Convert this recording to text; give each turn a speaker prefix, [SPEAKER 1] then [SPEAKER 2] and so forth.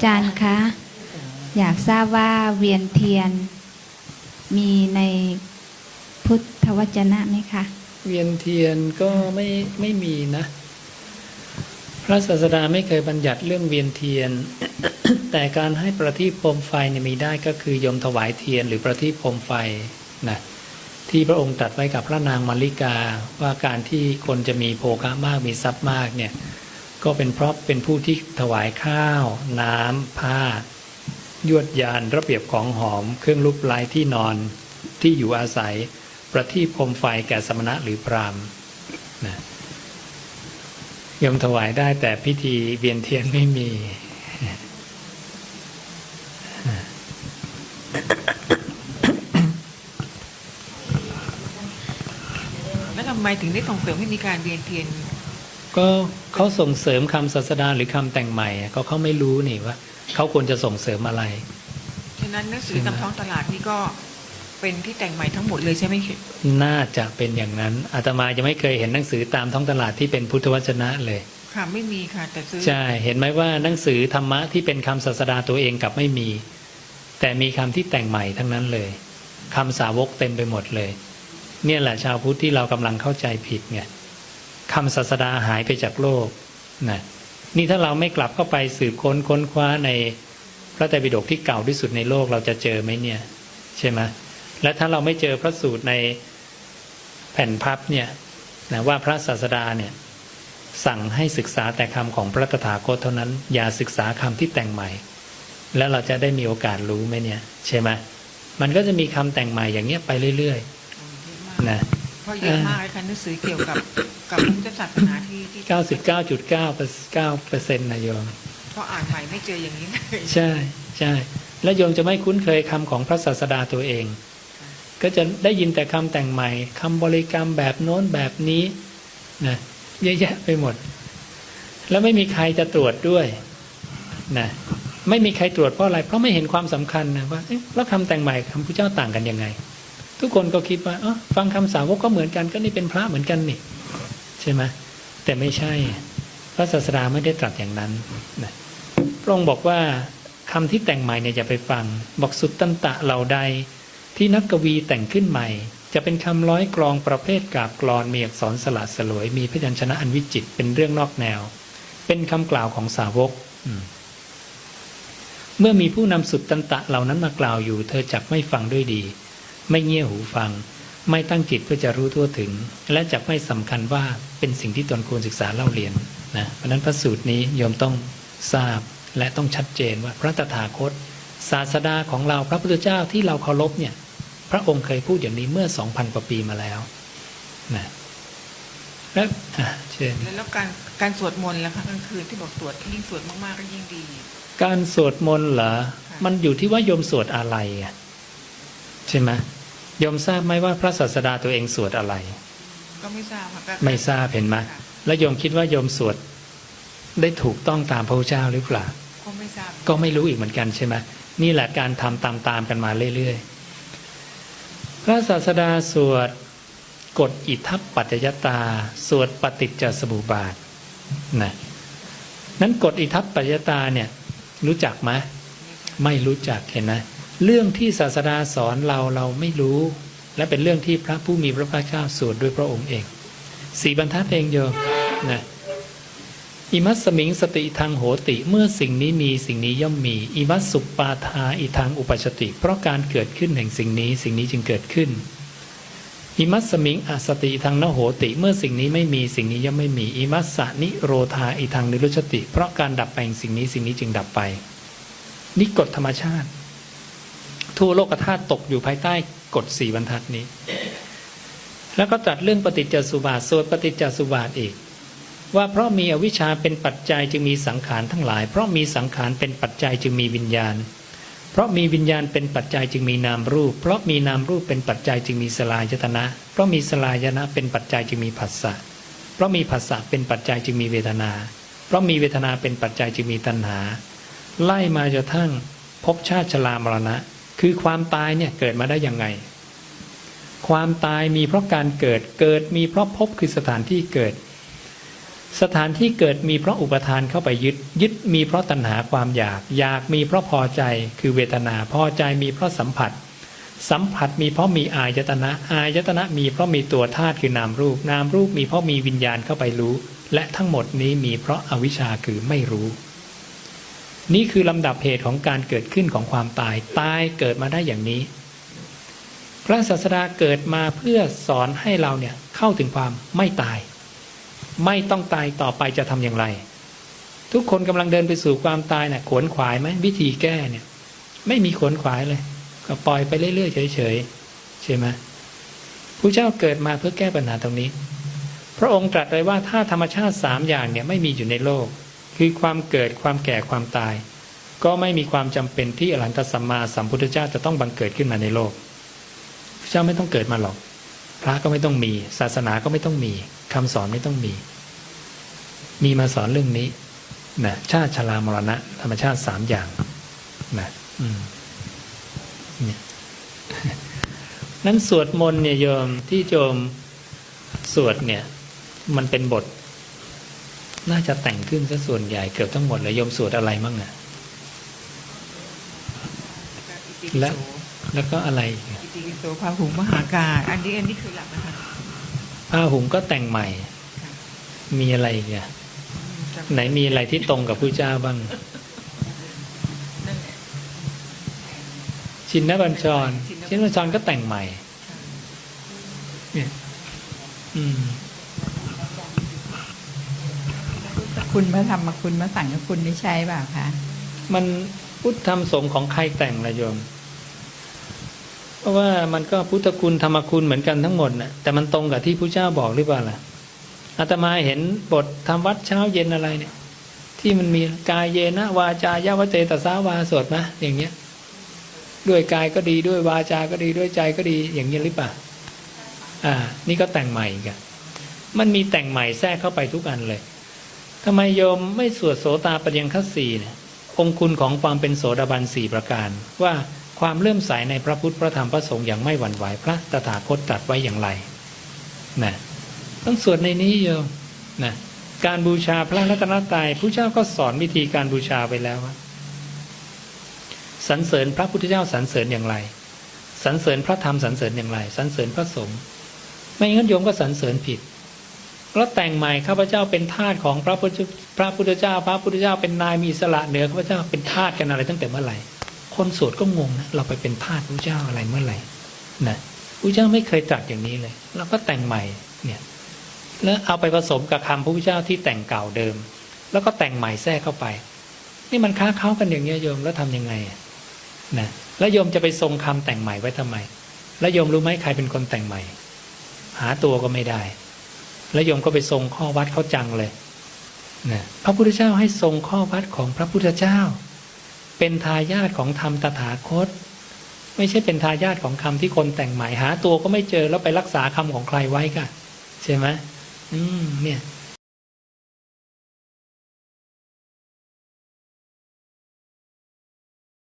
[SPEAKER 1] อาจารย์คะ อยากทราบว่าเวียนเทียนมีในพุทธวจนะไหมคะ
[SPEAKER 2] เวียนเทียนก็ไม่ไม่มีนะ พระศาสดาไม่เคยบัญญัติเรื่องเวียนเทียน แต่การให้ประทีปโคมไฟเนี่ยมีได้ก็คือยมถวายเทียน หรือประทีปโคมไฟนะที่พระองค์ตรัสไว้กับพระนางมาริกาว่าการที่คนจะมีโภคะมากมีทรัพย์มากเนี่ย ก็เป็นเพราะเป็นผู้ที่ถวายข้าว น้ำผ้า ยวดยานระเบียบของหอม เครื่องรูปลายที่นอนที่อยู่อาศัย ประทีปโคมไฟแก่สมณะหรือพรามนะยมถวายได้แต่พิธีเวียนเทียนไม่มี
[SPEAKER 3] แล้วทำไมถึงได้ส่งเสริมให้มีการเรียนเทียน
[SPEAKER 2] ก็เขาส่งเสริมคำศาสดาหรือคำแต่งใหม่อะก็เขาไม่รู้นี่ว่าเขาควรจะส่งเสริมอะไร
[SPEAKER 3] ฉะนั้นหนังสือตามท้องตลาดนี่ก็เป็นที่แต่งใหม่ทั้งหมดเลยใช่ไหมคะ
[SPEAKER 2] น่าจะเป็นอย่างนั้นอาตมาจะไม่เคยเห็นหนังสือตามท้องตลาดที่เป็นพุทธวจนะเลย
[SPEAKER 3] ค่ะไม่มีค่ะแต่ซื้อ
[SPEAKER 2] ใช่เห็นไหมว่าหนังสือธรรมะที่เป็นคำศาสดาตัวเองกลับไม่มี แต่มีคำที่แต่งใหม่ทั้งนั้นเลยคำสาวกเต็มไปหมดเลย เนี่ยแหละชาวพุทธที่เรากำลังเข้าใจผิดไง คำศาสดาหายไปจากโลกนะนี่ถ้าเราไม่กลับเข้าไปสืบค้นค้นคว้าในพระไตรปิฎกที่เก่าที่สุดในโลกเราจะเจอไหมเนี่ยใช่ไหมและถ้าเราไม่เจอพระสูตรในแผ่นพับเนี่ยนะว่าพระศาสดาเนี่ยสั่งให้ศึกษาแต่คำของพระตถาคตเท่านั้น อย่าศึกษาคำที่แต่งใหม่ แล้วเราจะได้มีโอกาสรู้ไหมเนี่ย ใช่ไหมมันก็จะมีคำแต่งใหม่อย่างเงี้ยไปเรื่อยๆนะ
[SPEAKER 3] เพราะเยอะมากเลยค่ะหนังสือเกี่ยวกับกับพุทธศาสนาที่ที่
[SPEAKER 2] 99.9เปอร์เซ็นต์นะโยม
[SPEAKER 3] เพราะอ่านใหม่ไม่เจออย่างนี้เลย
[SPEAKER 2] ใช่ใช่แล้วโยมจะไม่คุ้นเคยคำของพระศาสดาตัวเอง ก็จะได้ยินแต่คำแต่งใหม่คำบริกรรมแบบโน้นแบบนี้นะเยอะแยะไปหมด แล้วไม่มีใครจะตรวจด้วยนะไม่มีใครตรวจเพราะอะไร เพราะไม่เห็นความสำคัญนะว่าเอ๊ะแล้วคำแต่งใหม่คำพุทธเจ้าต่างกันยังไง ทุกคนก็คิดว่าเออฟังคำสาวกก็เหมือนกันก็นี่เป็นพระเหมือนกันนี่ใช่ไหมแต่ไม่ใช่ พระศาสดาไม่ได้ตรัสอย่างนั้นนะพระองค์บอกว่าคำที่แต่งใหม่เนี่ยอย่าไปฟัง บอกสุตตันตะเหล่าใด ที่นักกวีแต่งขึ้นใหม่ จะเป็นคำร้อยกรองประเภทกาบกรอนมีอักษรสลัดสลวย มีพยัญชนะอันวิจิตเป็นเรื่องนอกแนว เป็นคำกล่าวของสาวกมเมื่อมีผู้นำสุตตันตะเหล่านั้นมากล่าวอยู่ เธอจักไม่ฟังด้วยดี ไม่เงี่ยหูฟัง ไม่ตั้งจิตเพื่อจะรู้ทั่วถึง และจักไม่สำคัญว่าเป็นสิ่งที่ตนควรศึกษาเล่าเรียนนะเพราะฉะนั้นพระสูตรนี้โยมต้องทราบและต้องชัดเจนว่าพระตถาคต ศาสดาของเราพระพุทธเจ้าที่เราเคารพเนี่ยพระองค์เคยพูดอย่างนี้เมื่อสองพันกว่าปีมาแล้วนะแล้วอะเช่น
[SPEAKER 3] แล้วแล้วการการสวดมนต์แล้วคะกลางคืนที่บอกสวดยิ่งสวดมากๆก็ยิ่งดี
[SPEAKER 2] การสวดมนต์เหรอ มันอยู่ที่ว่าโยมสวดอะไรอะใช่ไหมโยมทราบไหมว่าพระศาสดาตัวเองสวดอะไร
[SPEAKER 3] ก็ไม่ทราบค่ะก็
[SPEAKER 2] ไม่ทราบเห็นไหม
[SPEAKER 3] ค่ะ
[SPEAKER 2] แล้วโยมคิดว่าโยมสวดได้ถูกต้องตามพระพุทธเจ้าหรือเปล่า
[SPEAKER 3] ก็ไม่ทราบ
[SPEAKER 2] ก็ไม่รู้อีกเหมือนกันใช่ไหมนี่แหละการทำตามๆกันมาเรื่อยๆ พระศาสดาสวดกฎอิทัปปัจจยตา สวดปฏิจจสมุปบาทนะนั้นกฎอิทัปปัจจยตาเนี่ยรู้จักไหมไม่รู้จักเห็นไหม เรื่องที่ศาสดาสอนเราเราไม่รู้ และเป็นเรื่องที่พระผู้มีพระภาคเจ้าสวดด้วยพระองค์เองสี่บรรทัดเองโยมนะอิมัสสมิงสติทางโหติเมื่อสิ่งนี้มีสิ่งนี้ย่อมมีอิมัสสุปปาทาอิทางอุปชติ เพราะการเกิดขึ้นแห่งสิ่งนี้สิ่งนี้จึงเกิดขึ้นอิมัสสมิงอสติทางนโหติเมื่อสิ่งนี้ไม่มีสิ่งนี้ย่อมไม่มีอิมัสสะนิโรธาอิทางนิรุชติ เพราะการดับไปแห่งสิ่งนี้สิ่งนี้จึงดับไปนี่กฎธรรมชาติ ทั่วโลกธาตุตกอยู่ภายใต้กฎสี่บรรทัดนี้ แล้วก็ตรัดเรื่องปฏิจจสุบาทสวดปฏิจจสุบาทอีก ว่าเพราะมีอวิชชาเป็นปัจจัยจึงมีสังขารทั้งหลาย เพราะมีสังขารเป็นปัจจัยจึงมีวิญญาณ เพราะมีวิญญาณเป็นปัจจัยจึงมีนามรูป เพราะมีนามรูปเป็นปัจจัยจึงมีสลายตนะ เพราะมีสลายนะเป็นปัจจัยจึงมีผัสสะเพราะมีผัสสะเป็นปัจจัยจึงมีเวทนา เพราะมีเวทนาเป็นปัจจัยจึงมีตัณหา ไล่มาจนกระทั่งภพชาติชรามรณะ คือความตายเนี่ยเกิดมาได้ยังไง ความตายมีเพราะการเกิดเกิดมีเพราะภพคือสถานที่เกิด สถานที่เกิดมีเพราะอุปทานเข้าไปยึดยึดมีเพราะตัณหาความอยาก อยากมีเพราะพอใจคือเวทนาพอใจมีเพราะสัมผัส สัมผัสมีเพราะมีอายตนะ อายตนะมีเพราะมีตัวธาตุคือนามรูป นามรูปมีเพราะมีวิญญาณเข้าไปรู้ และทั้งหมดนี้มีเพราะอาวิชชาคือไม่รู้ นี่คือลำดับเหตุของการเกิดขึ้นของความตาย ตายเกิดมาได้อย่างนี้ พระศาสดาเกิดมาเพื่อสอนให้เราเนี่ยเข้าถึงความไม่ตาย ไม่ต้องตายต่อไปจะทำอย่างไร ทุกคนกำลังเดินไปสู่ความตายเนี่ยขวนขวายไหมวิธีแก้เนี่ย ไม่มีขวนขวายเลย ก็ปล่อยไปเรื่อยๆเฉยๆใช่ไหมผู้เจ้าเกิดมาเพื่อแก้ปัญหาตรงนี้ พระองค์ตรัสไว้ว่าถ้าธรรมชาติสามอย่างเนี่ยไม่มีอยู่ในโลก คือความเกิดความแก่ความตาย ก็ไม่มีความจำเป็นที่อรหันตสัมมาสัมพุทธเจ้าจะต้องบังเกิดขึ้นมาในโลกพระเจ้าไม่ต้องเกิดมาหรอก พระก็ไม่ต้องมี ศาสนาก็ไม่ต้องมีคำสอนไม่ต้องมี มีมาสอนเรื่องนี้นะชาติชรามรณะ ธรรมชาติสามอย่างนะอืมเนี่ยนั้นสวดมนต์เนี่ยโยมที่โยมสวดเนี่ย มันเป็นบท น่าจะแต่งขึ้นซะส่วนใหญ่เกือบทั้งหมดเลยโยมสวดอะไรมั่งอะและแล้วก็อะไรอีกอะ
[SPEAKER 3] อิติปิโสพาหุงมหากาศอันนี้อันนี้คือหลักนะคะ
[SPEAKER 2] ผ้าหุงก็แต่งใหม่ มีอะไรอีกอะไหนมีอะไรที่ตรงกับผู้เจ้าบ้าง
[SPEAKER 3] นั่นแหละ
[SPEAKER 2] ชินนบัญชร ชินนบัญชรก็แต่งใหม่เนี่ยอืม
[SPEAKER 4] คุณพระธรรมคุณพระสังฆคุณนี่ใช่เปล่าคะ
[SPEAKER 2] มันพุทธธรรมสงฆ์ของใครแต่งละโยม เพราะว่ามันก็พุทธคุณธรรมคุณเหมือนกันทั้งหมดนะแต่มันตรงกับที่พระเจ้าบอกหรือเปล่าล่ะอาตมาเห็นบททำวัดเช้าเย็นอะไรเนี่ย ที่มันมีกายเยนะวาจายาวเจตสาวาสวดนะอย่างเงี้ย ด้วยกายก็ดีด้วยวาจาก็ดีด้วยใจก็ดีอย่างเงี้ยหรือเปล่าอ่า นี่ก็แต่งใหม่กันมันมีแต่งใหม่แทรกเข้าไปทุกอันเลย ทำไมโยมไม่สวดโสตาปฏิยังคัสีเนี่ยองคุณของความเป็นโสดาบันสี่ประการ ว่าความเลื่อมใสในพระพุทธพระธรรมพระสงฆ์อย่างไม่หวั่นไหวพระตถาคตตรัสไว้อย่างไรนะต้องสวดในนี้โยมนะการบูชาพระรัตนตรัยผู้เจ้าก็สอนวิธีการบูชาไปแล้วสรรเสริญพระพุทธเจ้าสรรเสริญอย่างไรสรรเสริญพระธรรมสรรเสริญอย่างไรสรรเสริญพระสงฆ์ไม่งั้นโยมก็สรรเสริญผิด แล้วแต่งใหม่ข้าพเจ้าเป็นทาสของพระพุทธพระพุทธเจ้า พระพุทธเจ้าเป็นนายมีอิสละเหนือข้าพเจ้าเป็นทาสกันอะไรตั้งแต่เมื่อไหร่ คนสวดก็งงนะเราไปเป็นทาสพระเจ้าอะไรเมื่อไหร่นะพระเจ้าไม่เคยตรัสอย่างนี้เลยเราก็แต่งใหม่เนี่ยแล้วเอาไปผสมกับคำพระพุทธเจ้าที่แต่งเก่าเดิม แล้วก็แต่งใหม่แทรกเข้าไป นี่มันค้าเข้ากันอย่างเงี้ยโยมแล้วทำยังไงนะแล้วโยมจะไปทรงคำแต่งใหม่ไว้ทำไม แล้วโยมรู้ไหมใครเป็นคนแต่งใหม่ หาตัวก็ไม่ได้ แล้วโยมก็ไปทรงข้อวัดเขาจังเลยนะพระพุทธเจ้าให้ทรงข้อวัดของพระพุทธเจ้า เป็นทายาทของธรรมตถาคต ไม่ใช่เป็นทายาทของคำที่คนแต่งใหม่หา ตัวก็ไม่เจอแล้วไปรักษาคำของใครไว้กันใช่ไหมอืมเนี่ย